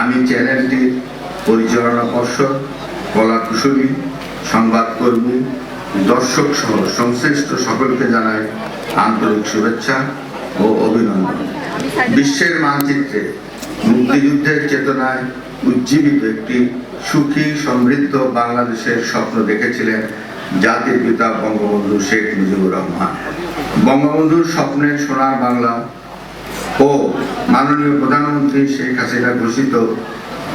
আমি চ্যানেলটির পরিচালনা পর্ষদ, কলা কুশলী, সংবাদকর্মী, দর্শক সহ সংশ্লিষ্ট সকলকে জানাই আন্তরিক শুভেচ্ছা ও অভিনন্দন। বিশ্বের মানচিত্রে মুক্তিযুদ্ধের চেতনায় উজ্জীবিত একটি সুখী, সমৃদ্ধ বাংলাদেশের স্বপ্ন দেখেছিলেন জাতির পিতা বঙ্গবন্ধু শেখ মুজিবুর রহমান। বঙ্গবন্ধুর স্বপ্নের সোনার বাংলা ও মাননীয় প্রধানমন্ত্রী শেখ হাসিনা ঘোষিত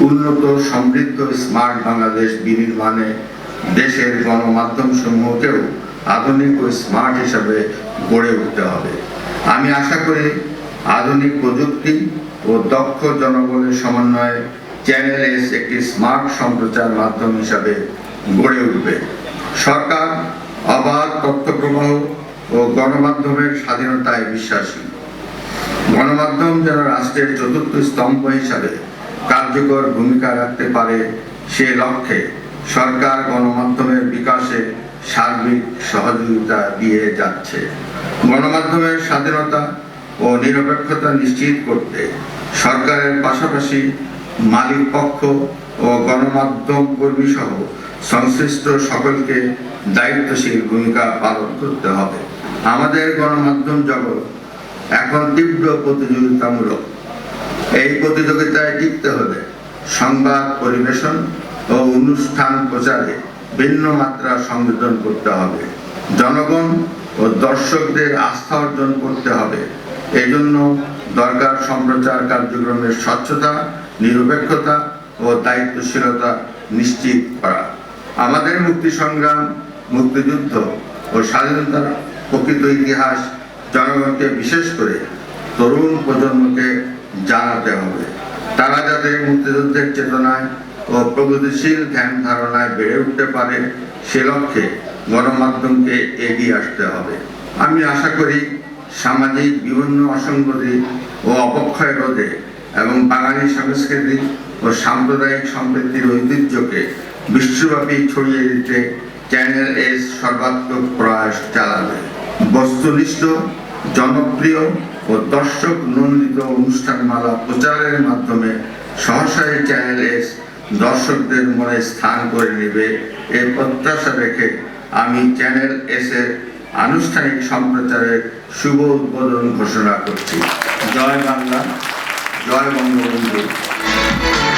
উন্নত, সমৃদ্ধ, স্মার্ট বাংলাদেশ বিনির্মাণে দেশের গণমাধ্যম সমূহকেও আধুনিক ও স্মার্ট হিসাবে গড়ে উঠতে হবে। আমি আশা করি আধুনিক প্রযুক্তি ও দক্ষ জনগণের সমন্বয়ে চ্যানেল এস একটি স্মার্ট সম্প্রচার মাধ্যম হিসাবে গড়ে উঠবে। সরকার অবাধ তথ্য প্রবাহ ও গণমাধ্যমের স্বাধীনতায় বিশ্বাসী। গণমাধ্যম যেন রাষ্ট্রের চতুর্থ স্তম্ভ হিসাবে কার্যকর ভূমিকা রাখতে পারে সে লক্ষ্যে সরকার গণমাধ্যমের বিকাশে সার্বিক সহযোগিতা দিয়ে যাচ্ছে। গণমাধ্যমের স্বাধীনতা ও নিরপেক্ষতা নিশ্চিত করতে সরকারের পাশাপাশি মালিক পক্ষ ও গণমাধ্যম কর্মী সহ সংশ্লিষ্ট সকলকে দায়িত্বশীল ভূমিকা পালন করতে হবে। আমাদের গণমাধ্যম জগৎ এখন তীব্র প্রতিযোগিতামূলক। এই প্রতিযোগিতায় টিকতে হলে সংবাদ পরিবেশন ও অনুষ্ঠান প্রচারে ভিন্ন মাত্রা সংযোজন করতে হবে। জনগণ ও দর্শকদের আস্থা অর্জন করতে হবে। এই জন্য দরকার সম্প্রচার কার্যক্রমের স্বচ্ছতা, নিরপেক্ষতা ও দায়িত্বশীলতা নিশ্চিত করা। আমাদের মুক্তি সংগ্রাম মুক্তিযুদ্ধ ও স্বাধীনতার প্রকৃত ইতিহাস জনগণকে বিশেষ করে তরুণ প্রজন্মকে জানাতে হবে। তারা যাতে মুক্তিযুদ্ধের চেতনায় ও প্রগতিশীল ধ্যান ধারণায় বেড়ে উঠতে পারে, সে লক্ষ্যে গণমাধ্যমকে এগিয়ে আসতে হবে। আমি আশা করি সামাজিক বিভিন্ন অসঙ্গতি ও অবক্ষয় রোধে এবং বাঙালি সংস্কৃতি ও সাম্প্রদায়িক সম্প্রীতির ঐতিহ্যকে বিশ্বব্যাপী ছড়িয়ে দিতে চ্যানেল এস সর্বাত্মক প্রয়াস চালাবে। বস্তুনিষ্ঠ জনপ্রিয় ও দর্শক নন্দিত অনুষ্ঠানমালা প্রচারের মাধ্যমে সহসায়ী চ্যানেল এস দর্শকদের মনে স্থান করে নেবে এই প্রত্যাশা রেখে আমি চ্যানেল এস এর আনুষ্ঠানিক সম্প্রচারের শুভ উদ্বোধন ঘোষণা করছি। জয় বাংলা, জয় বঙ্গবন্ধু।